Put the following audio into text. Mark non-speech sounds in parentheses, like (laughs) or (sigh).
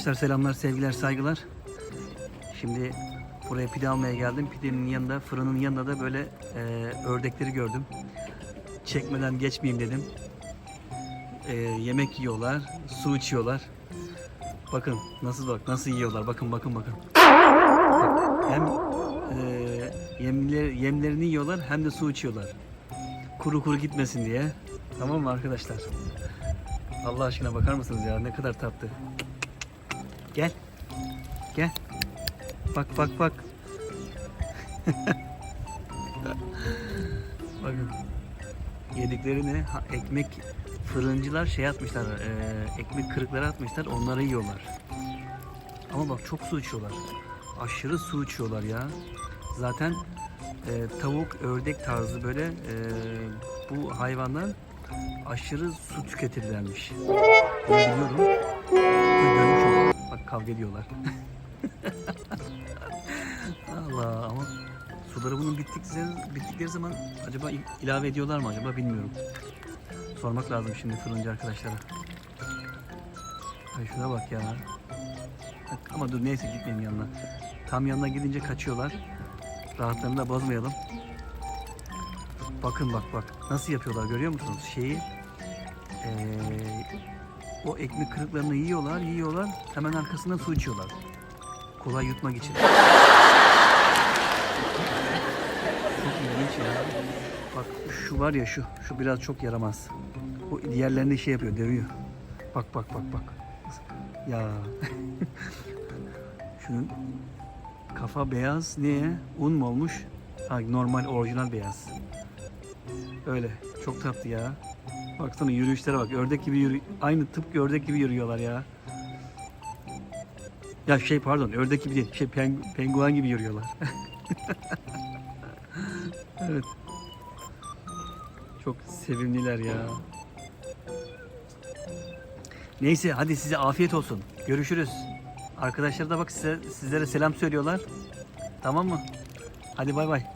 Arkadaşlar selamlar, sevgiler, saygılar. Şimdi buraya pide almaya geldim. Pidenin yanında, fırının yanında da böyle e, ördekleri gördüm. Çekmeden geçmeyeyim dedim. E, yemek yiyorlar, su içiyorlar. Bakın nasıl bak, nasıl yiyorlar. Bakın, bakın, bakın. Bak, hem e, yemler, yemlerini yiyorlar hem de su içiyorlar. Kuru kuru gitmesin diye. Tamam mı arkadaşlar? Allah aşkına bakar mısınız ya ne kadar tatlı. Gel. Gel. Bak bak bak. (laughs) Bakın. Yediklerini ekmek fırıncılar şey atmışlar. e, ekmek kırıkları atmışlar. Onları yiyorlar. Ama bak çok su içiyorlar. Aşırı su içiyorlar ya. Zaten e, tavuk, ördek tarzı böyle e, bu hayvanlar aşırı su tüketirlermiş. Bunu biliyorum. Kavga ediyorlar. Allah ama suları bunun bittikleri, bittikleri zaman acaba il- ilave ediyorlar mı acaba bilmiyorum. Sormak lazım şimdi fırıncı arkadaşlara. Ay şuna bak ya. Ama dur neyse gitmeyeyim yanına. Tam yanına gidince kaçıyorlar. Rahatlarını da bozmayalım. Bakın bak bak nasıl yapıyorlar görüyor musunuz? Şeyi eee, o ekmek kırıklarını yiyorlar yiyorlar hemen arkasından su içiyorlar. Kolay yutmak için. Çok ilginç ya. Bak şu var ya şu şu biraz çok yaramaz. O diğerlerini şey yapıyor dövüyor. Bak bak bak bak. Ya. (laughs) Şunun kafa beyaz niye? Un mu olmuş? Ha, normal orijinal beyaz. Öyle. Çok tatlı ya. Baksana yürüyüşlere bak. Ördek gibi yürü aynı tıpkı ördek gibi yürüyorlar ya. Ya şey pardon ördek gibi değil. Şey peng- penguen gibi yürüyorlar. (laughs) evet. Çok sevimliler ya. Neyse hadi size afiyet olsun. Görüşürüz. Arkadaşlar da bak size, sizlere selam söylüyorlar. Tamam mı? Hadi bay bay.